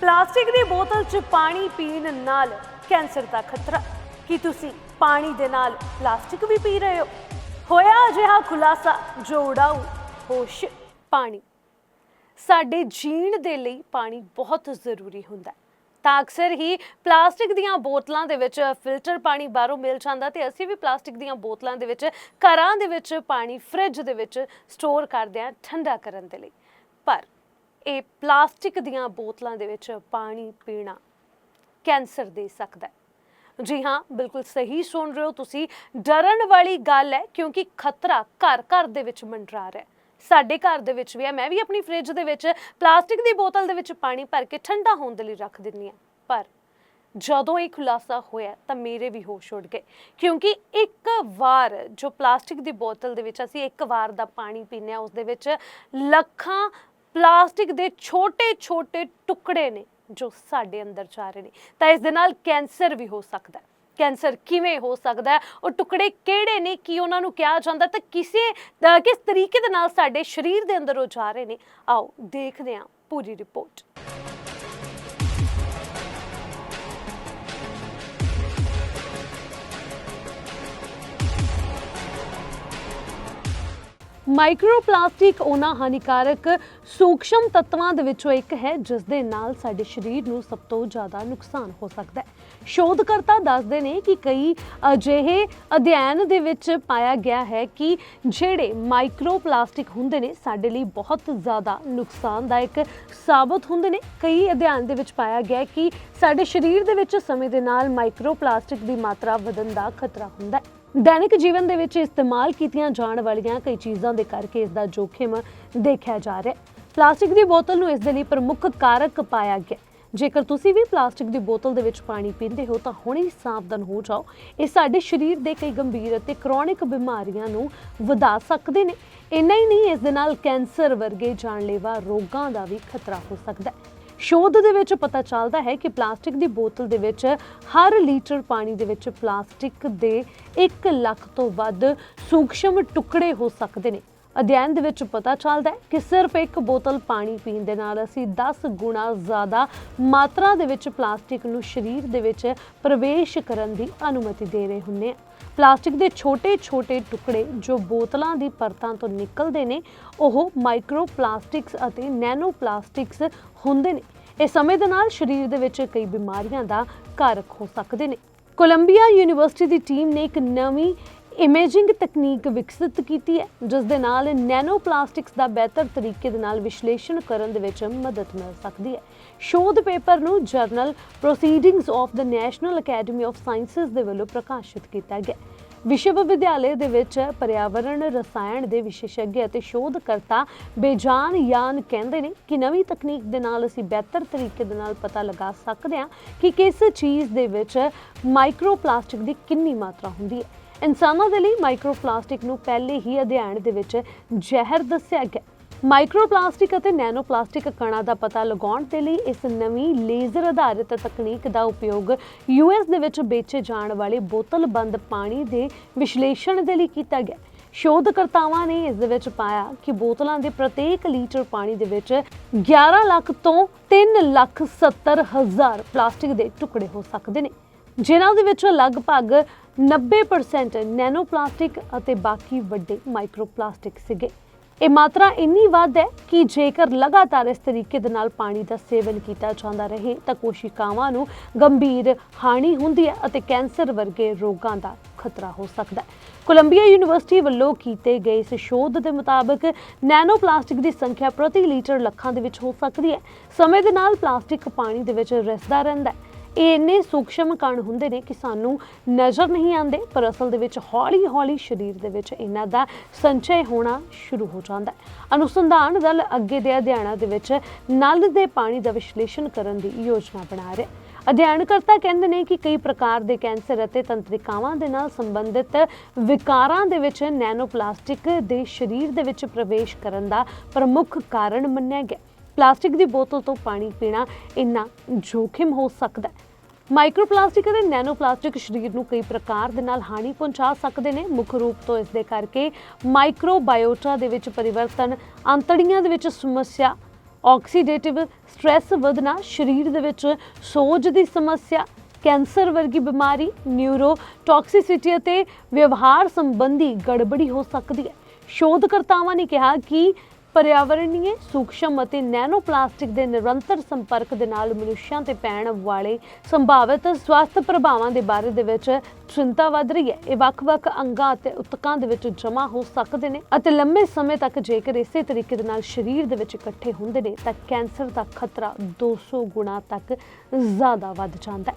Plastic ਦੀ ਬੋਤਲ 'ਚ ਪਾਣੀ ਪੀਣ ਨਾਲ ਕੈਂਸਰ ਦਾ ਖਤਰਾ। ਕੀ ਤੁਸੀਂ ਪਾਣੀ ਦੇ ਨਾਲ ਪਲਾਸਟਿਕ ਵੀ ਪੀ ਰਹੇ ਹੋ? ਹੋਇਆ ਅਜਿਹਾ ਖੁਲਾਸਾ ਜੋ ਉਡਾਊ ਹੋਸ਼, ਪਾਣੀ। ਸਾਡੇ ਜੀਣ ਦੇ ਲਈ ਪਾਣੀ ਬਹੁਤ ਜ਼ਰੂਰੀ ਹੁੰਦਾ ਹੈ। ਤਾਂ ਅਕਸਰ ਹੀ ਪਲਾਸਟਿਕ ਦੀਆਂ ਬੋਤਲਾਂ ਦੇ ਵਿੱਚ ਫਿਲਟਰ ਪਾਣੀ ਬਾਹਰੋਂ ਮਿਲ ਜਾਂਦਾ ਤੇ ਅਸੀਂ ਵੀ ਪਲਾਸਟਿਕ ਦੀਆਂ ਬੋਤਲਾਂ ਦੇ ਵਿੱਚ, ਘਰਾਂ ਦੇ ਵਿੱਚ ਪਾਣੀ ਫ੍ਰਿਜ ਦੇ ਵਿੱਚ ਸਟੋਰ ਕਰਦੇ ਹਾਂ ਠੰਡਾ ਕਰਨ ਦੇ ਲਈ। ਪਰ ਇਹ ਪਲਾਸਟਿਕ ਦੀਆਂ ਬੋਤਲਾਂ ਦੇ ਵਿੱਚ ਪਾਣੀ ਪੀਣਾ ਕੈਂਸਰ ਦੇ ਸਕਦਾ ਹੈ। ਜੀ ਹਾਂ, ਬਿਲਕੁਲ ਸਹੀ ਸੁਣ ਰਹੇ ਹੋ ਤੁਸੀਂ। ਡਰਨ ਵਾਲੀ ਗੱਲ ਹੈ ਕਿਉਂਕਿ ਖਤਰਾ ਘਰ ਘਰ ਦੇ ਵਿੱਚ ਮੰਡਰਾ ਰਿਹਾ ਹੈ। ਸਾਡੇ ਘਰ ਦੇ ਵਿੱਚ ਵੀ ਹੈ। ਮੈਂ ਵੀ ਆਪਣੀ ਫ੍ਰਿਜ ਦੇ ਵਿੱਚ ਪਲਾਸਟਿਕ ਦੀ ਬੋਤਲ ਦੇ ਵਿੱਚ ਪਾਣੀ ਭਰ ਕੇ ਠੰਡਾ ਹੋਣ ਦੇ ਲਈ ਰੱਖ ਦਿੰਦੀ ਹਾਂ। ਪਰ ਜਦੋਂ ਇਹ ਖੁਲਾਸਾ ਹੋਇਆ ਤਾਂ ਮੇਰੇ ਵੀ ਹੋਸ਼ ਉੱਡ ਗਏ। ਕਿਉਂਕਿ ਇੱਕ ਵਾਰ ਜੋ ਪਲਾਸਟਿਕ ਦੀ ਬੋਤਲ ਦੇ ਵਿੱਚ ਅਸੀਂ ਇੱਕ ਵਾਰ ਦਾ ਪਾਣੀ ਪੀਂਦੇ ਹਾਂ, ਉਸ ਦੇ ਵਿੱਚ ਲੱਖਾਂ ਪਲਾਸਟਿਕ ਦੇ ਛੋਟੇ-ਛੋਟੇ ਟੁਕੜੇ ਨੇ ਜੋ ਸਾਡੇ ਅੰਦਰ ਜਾ ਰਹੇ ਨੇ। ਤਾਂ ਇਸ ਦੇ ਨਾਲ ਕੈਂਸਰ ਵੀ ਹੋ ਸਕਦਾ ਹੈ। ਕੈਂਸਰ ਕਿਵੇਂ ਹੋ ਸਕਦਾ ਹੈ? ਉਹ ਟੁਕੜੇ ਕਿਹੜੇ ਨੇ? ਕੀ ਉਹਨਾਂ ਨੂੰ ਕਿਹਾ ਜਾਂਦਾ? ਤਾਂ ਕਿਸੇ ਕਿਸ ਤਰੀਕੇ ਦੇ ਨਾਲ ਸਾਡੇ ਸਰੀਰ ਦੇ ਅੰਦਰ ਉਹ ਜਾ ਰਹੇ ਨੇ? ਆਓ ਦੇਖਦੇ ਹਾਂ ਪੂਰੀ ਰਿਪੋਰਟ। ਮਾਈਕਰੋਪਲਾਸਟਿਕ ਉਹਨਾਂ ਹਾਨੀਕਾਰਕ ਸੂਖਸ਼ਮ ਤੱਤਵਾਂ ਦੇ ਵਿੱਚੋਂ ਇੱਕ ਹੈ ਜਿਸ ਦੇ ਨਾਲ ਸਾਡੇ ਸਰੀਰ ਨੂੰ ਸਭ ਤੋਂ ਜ਼ਿਆਦਾ ਨੁਕਸਾਨ ਹੋ ਸਕਦਾ ਹੈ। ਸ਼ੋਧਕਰਤਾ ਦੱਸਦੇ ਨੇ ਕਿ ਕਈ ਅਜਿਹੇ ਅਧਿਐਨ ਦੇ ਵਿੱਚ ਪਾਇਆ ਗਿਆ ਹੈ ਕਿ ਜਿਹੜੇ ਮਾਈਕਰੋਪਲਾਸਟਿਕ ਹੁੰਦੇ ਨੇ, ਸਾਡੇ ਲਈ ਬਹੁਤ ਜ਼ਿਆਦਾ ਨੁਕਸਾਨਦਾਇਕ ਸਾਬਤ ਹੁੰਦੇ ਨੇ। ਕਈ ਅਧਿਐਨ ਦੇ ਵਿੱਚ ਪਾਇਆ ਗਿਆ ਕਿ ਸਾਡੇ ਸਰੀਰ ਦੇ ਵਿੱਚ ਸਮੇਂ ਦੇ ਨਾਲ ਮਾਈਕਰੋਪਲਾਸਟਿਕ ਦੀ ਮਾਤਰਾ ਵਧਣ ਦਾ ਖਤਰਾ ਹੁੰਦਾ ਹੈ। ਦੈਨਿਕ ਜੀਵਨ ਦੇ ਵਿੱਚ ਇਸਤੇਮਾਲ ਕੀਤੀਆਂ ਜਾਣ ਵਾਲੀਆਂ ਕਈ ਚੀਜ਼ਾਂ ਦੇ ਕਰਕੇ ਇਸ ਦਾ ਜੋਖਿਮ ਦੇਖਿਆ ਜਾ ਰਿਹਾ ਹੈ। ਪਲਾਸਟਿਕ ਦੀ ਬੋਤਲ ਨੂੰ ਇਸ ਦੇ ਲਈ ਪ੍ਰਮੁੱਖ ਕਾਰਕ ਪਾਇਆ ਗਿਆ ਜੇਕਰ ਤੁਸੀਂ ਵੀ ਪਲਾਸਟਿਕ ਦੀ ਬੋਤਲ ਦੇ ਵਿੱਚ ਪਾਣੀ ਪੀਂਦੇ ਹੋ, ਤਾਂ ਹੁਣੇ ਹੀ ਸਾਵਧਾਨ ਹੋ ਜਾਓ। ਇਹ ਸਾਡੇ ਸਰੀਰ ਦੇ ਕਈ ਗੰਭੀਰ ਅਤੇ ਕ੍ਰੋਨਿਕ ਬਿਮਾਰੀਆਂ ਨੂੰ ਵਧਾ ਸਕਦੇ ਨੇ। ਇੰਨਾ ਹੀ ਨਹੀਂ, ਇਸ ਦੇ ਨਾਲ ਕੈਂਸਰ ਵਰਗੇ ਜਾਨਲੇਵਾ ਰੋਗਾਂ ਦਾ ਵੀ ਖਤਰਾ ਹੋ ਸਕਦਾ ਹੈ। ਸ਼ੋਧ ਦੇ ਵਿੱਚ ਪਤਾ ਚੱਲਦਾ ਹੈ ਕਿ ਪਲਾਸਟਿਕ ਦੀ ਬੋਤਲ ਦੇ ਵਿੱਚ ਹਰ ਲੀਟਰ ਪਾਣੀ ਦੇ ਵਿੱਚ ਪਲਾਸਟਿਕ ਦੇ 1 ਲੱਖ ਤੋਂ ਵੱਧ ਸੂਖਸ਼ਮ ਟੁਕੜੇ ਹੋ ਸਕਦੇ ਨੇ। ਅਧਿਐਨ ਦੇ ਵਿੱਚ ਪਤਾ ਚੱਲਦਾ ਹੈ ਕਿ ਸਿਰਫ ਇੱਕ ਬੋਤਲ ਪਾਣੀ ਪੀਣ ਦੇ ਨਾਲ ਅਸੀਂ 10 ਗੁਣਾ ਜ਼ਿਆਦਾ ਮਾਤਰਾ ਦੇ ਵਿੱਚ ਪਲਾਸਟਿਕ ਨੂੰ ਸਰੀਰ ਦੇ ਵਿੱਚ ਪ੍ਰਵੇਸ਼ ਕਰਨ ਦੀ ਅਨੁਮਤੀ ਦੇ ਰਹੇ ਹੁੰਦੇ ਹਾਂ। ਪਲਾਸਟਿਕ ਦੇ ਛੋਟੇ-ਛੋਟੇ ਟੁਕੜੇ ਜੋ ਬੋਤਲਾਂ ਦੀ ਪਰਤਾਂ ਤੋਂ ਨਿਕਲਦੇ ਨੇ, ਉਹ ਮਾਈਕਰੋ ਪਲਾਸਟਿਕਸ ਅਤੇ ਨੈਨੋ ਪਲਾਸਟਿਕਸ ਹੁੰਦੇ ਨੇ। ਇਹ ਸਮੇਂ ਦੇ ਨਾਲ ਸਰੀਰ ਦੇ ਵਿੱਚ ਕਈ ਬਿਮਾਰੀਆਂ ਦਾ ਕਾਰਕ ਹੋ ਸਕਦੇ ਨੇ। ਕੋਲੰਬੀਆ ਯੂਨੀਵਰਸਿਟੀ ਦੀ ਟੀਮ ਨੇ ਇੱਕ ਨਵੀਂ ਇਮੇਜਿੰਗ ਤਕਨੀਕ ਵਿਕਸਿਤ ਕੀਤੀ ਹੈ, ਜਿਸ ਦੇ ਨਾਲ ਨੈਨੋ ਪਲਾਸਟਿਕਸ ਦਾ ਬਿਹਤਰ ਤਰੀਕੇ ਦੇ ਨਾਲ ਵਿਸ਼ਲੇਸ਼ਣ ਕਰਨ ਦੇ ਵਿੱਚ ਮਦਦ ਮਿਲ ਸਕਦੀ ਹੈ। ਸ਼ੋਧ ਪੇਪਰ ਨੂੰ journal proceedings of the national academy of sciences ਦੇ ਵੱਲੋਂ ਪ੍ਰਕਾਸ਼ਿਤ ਕੀਤਾ ਗਿਆ ਵਿਸ਼ਵ ਵਿਦਿਆਲੇ ਦੇ ਵਿੱਚ ਪਰਿਆਵਰਣ, ਰਸਾਇਣ ਦੇ ਵਿਸ਼ੇਸ਼ੱਗ ਅਤੇ ਸ਼ੋਧਕਰਤਾ ਬੇਜਾਨ ਯਾਨ ਕਹਿੰਦੇ ਨੇ ਕਿ ਨਵੀਂ ਤਕਨੀਕ ਦੇ ਨਾਲ ਅਸੀਂ ਬਿਹਤਰ ਤਰੀਕੇ ਦੇ ਨਾਲ ਪਤਾ ਲਗਾ ਸਕਦੇ ਹਾਂ ਕਿ ਕਿਸ ਚੀਜ਼ ਦੇ ਵਿੱਚ ਮਾਈਕਰੋ ਪਲਾਸਟਿਕ ਦੀ ਕਿੰਨੀ ਮਾਤਰਾ ਹੁੰਦੀ ਹੈ। ਇਨਸਾਨਾਂ ਦੇ ਲਈ ਮਾਈਕਰੋਪਲਾਸਟਿਕ ਨੂੰ ਪਹਿਲੇ ਹੀ ਅਧਿਐਨ ਦੇ ਵਿੱਚ ਜ਼ਹਿਰ ਦੱਸਿਆ ਗਿਆ ਮਾਈਕਰੋਪਲਾਸਟਿਕ ਅਤੇ ਨੈਨੋਪਲਾਸਟਿਕ ਕਣਾਂ ਦਾ ਪਤਾ ਲਗਾਉਣ ਦੇ ਲਈ ਇਸ ਨਵੀਂ ਲੇਜ਼ਰ ਆਧਾਰਿਤ ਤਕਨੀਕ ਦਾ ਉਪਯੋਗ ਯੂਐਸ ਦੇ ਵਿੱਚ ਵੇਚੇ ਜਾਣ ਵਾਲੇ ਬੋਤਲ-ਬੰਦ ਪਾਣੀ ਦੇ ਵਿਸ਼ਲੇਸ਼ਣ ਦੇ ਲਈ ਕੀਤਾ ਗਿਆ ਸ਼ੋਧਕਰਤਾਵਾਂ ਨੇ ਇਸ ਦੇ ਵਿੱਚ ਪਾਇਆ ਕਿ ਬੋਤਲਾਂ ਦੇ ਪ੍ਰਤੀਕ ਲੀਟਰ ਪਾਣੀ ਦੇ ਵਿੱਚ 11 ਲੱਖ ਤੋਂ 3 ਲੱਖ 70 ਹਜ਼ਾਰ ਪਲਾਸਟਿਕ ਦੇ ਟੁਕੜੇ ਹੋ ਸਕਦੇ ਨੇ। ਜਿਨ੍ਹਾਂ ਦੇ ਵਿੱਚ ਲਗਭਗ 90% ਨੈਨੋ ਪਲਾਸਟਿਕ ਅਤੇ ਬਾਕੀ ਵੱਡੇ ਮਾਈਕਰੋ ਪਲਾਸਟਿਕ ਸੀਗੇ। ਇਹ ਮਾਤਰਾ ਇੰਨੀ ਵੱਧ ਹੈ ਕਿ ਜੇਕਰ ਲਗਾਤਾਰ ਇਸ ਤਰੀਕੇ ਦੇ ਨਾਲ ਪਾਣੀ ਦਾ ਸੇਵਨ ਕੀਤਾ ਜਾਂਦਾ ਰਹੇ, ਤਾਂ ਕੋਸ਼ਿਕਾਵਾਂ ਨੂੰ ਗੰਭੀਰ ਹਾਨੀ ਹੁੰਦੀ ਹੈ ਅਤੇ ਕੈਂਸਰ ਵਰਗੇ ਰੋਗਾਂ ਦਾ ਖਤਰਾ ਹੋ ਸਕਦਾ ਹੈ। ਕੋਲੰਬੀਆ ਯੂਨੀਵਰਸਿਟੀ ਵੱਲੋਂ ਕੀਤੇ ਗਏ ਇਸ ਸ਼ੋਧ ਦੇ ਮੁਤਾਬਕ ਨੈਨੋ ਪਲਾਸਟਿਕ ਦੀ ਸੰਖਿਆ ਪ੍ਰਤੀ ਲੀਟਰ ਲੱਖਾਂ ਦੇ ਵਿੱਚ ਹੋ ਸਕਦੀ ਹੈ। ਸਮੇਂ ਦੇ ਨਾਲ ਪਲਾਸਟਿਕ ਪਾਣੀ ਦੇ ਵਿੱਚ ਰਿਸਦਾ ਰਹਿੰਦਾ ਹੈ। ਇਹ ਇੰਨੇ ਸੂਖਸ਼ਮ ਕਣ ਹੁੰਦੇ ਨੇ ਕਿ ਸਾਨੂੰ ਨਜ਼ਰ ਨਹੀਂ ਆਉਂਦੇ, ਪਰ ਅਸਲ ਦੇ ਵਿੱਚ ਹੌਲੀ-ਹੌਲੀ ਸਰੀਰ ਦੇ ਵਿੱਚ ਇਹਨਾਂ ਦਾ ਸੰਚੈ ਹੋਣਾ ਸ਼ੁਰੂ ਹੋ ਜਾਂਦਾ ਹੈ। ਅਨੁਸੰਧਾਨ ਦਲ ਅੱਗੇ ਦੇ ਅਧਿਐਨਾਂ ਦੇ ਵਿੱਚ ਨਲ ਦੇ ਪਾਣੀ ਦਾ ਵਿਸ਼ਲੇਸ਼ਣ ਕਰਨ ਦੀ ਯੋਜਨਾ ਬਣਾ ਰਿਹਾ ਹੈ। ਅਧਿਐਨਕਰਤਾ ਕਹਿੰਦੇ ਨੇ ਕਿ ਕਈ ਪ੍ਰਕਾਰ ਦੇ ਕੈਂਸਰ ਅਤੇ ਤੰਤਰਿਕਾਵਾਂ ਦੇ ਨਾਲ ਸੰਬੰਧਿਤ ਵਿਕਾਰਾਂ ਦੇ ਵਿੱਚ ਨੈਨੋਪਲਾਸਟਿਕ ਦੇ ਸਰੀਰ ਦੇ ਵਿੱਚ ਪ੍ਰਵੇਸ਼ ਕਰਨ ਦਾ ਪ੍ਰਮੁੱਖ ਕਾਰਨ ਮੰਨਿਆ ਗਿਆ ਪਲਾਸਟਿਕ ਦੀ ਬੋਤਲ ਤੋਂ ਪਾਣੀ ਪੀਣਾ ਇੰਨਾ ਜੋਖਿਮ ਹੋ ਸਕਦਾ ਹੈ। ਮਾਈਕਰੋਪਲਾਸਟਿਕ ਅਤੇ ਨੈਨੋਪਲਾਸਟਿਕ ਸਰੀਰ ਨੂੰ ਕਈ ਪ੍ਰਕਾਰ ਦੇ ਨਾਲ ਹਾਨੀ ਪਹੁੰਚਾ ਸਕਦੇ ਨੇ। ਮੁੱਖ ਰੂਪ ਤੋਂ ਇਸ ਦੇ ਕਰਕੇ ਮਾਈਕਰੋਬਾਇਓਟਾ ਦੇ ਵਿੱਚ ਪਰਿਵਰਤਨ ਅੰਤੜੀਆਂ ਦੇ ਵਿੱਚ ਸਮੱਸਿਆ ਆਕਸੀਡੇਟਿਵ ਸਟ੍ਰੈਸ ਵਧਣਾ, ਸਰੀਰ ਦੇ ਵਿੱਚ ਸੋਜ ਦੀ ਸਮੱਸਿਆ, ਕੈਂਸਰ ਵਰਗੀ ਬਿਮਾਰੀ ਨਿਊਰੋ ਟੌਕਸਿਸਿਟੀ ਅਤੇ ਵਿਵਹਾਰ ਸੰਬੰਧੀ ਗੜਬੜੀ ਹੋ ਸਕਦੀ ਹੈ। ਸ਼ੋਧਕਰਤਾਵਾਂ ਨੇ ਕਿਹਾ ਕਿ ਪਰਿਆਵਰਣੀय ਸੂਖਸ਼ਮ ਅਤੇ ਨੈਨੋ ਪਲਾਸਟਿਕ ਦੇ ਨਿਰੰਤਰ ਸੰਪਰਕ ਦੇ ਨਾਲ ਮਨੁੱਖਾਂ ਤੇ ਪੈਣ ਵਾਲੇ ਸੰਭਾਵਿਤ ਸਵਾਸਥ ਪ੍ਰਭਾਵਾਂ ਦੇ ਬਾਰੇ ਦੇ ਵਿੱਚ ਚਿੰਤਾ ਵੱਧ ਰਹੀ ਹੈ। ਇਹ ਵੱਖ-ਵੱਖ ਅੰਗਾਂ ਅਤੇ ਉਤਕਾਂ ਦੇ ਵਿੱਚ ਜਮ੍ਹਾਂ ਹੋ ਸਕਦੇ ਨੇ ਅਤੇ ਲੰਮੇ ਸਮੇਂ ਤੱਕ ਜੇਕਰ ਇਸੇ ਤਰੀਕੇ ਦੇ ਨਾਲ ਸਰੀਰ ਦੇ ਵਿੱਚ ਇਕੱਠੇ ਹੁੰਦੇ ਨੇ ਤਾਂ ਕੈਂਸਰ ਦਾ ਖਤਰਾ 200 ਗੁਣਾ ਤੱਕ ਜ਼ਿਆਦਾ ਵੱਧ ਜਾਂਦਾ ਹੈ।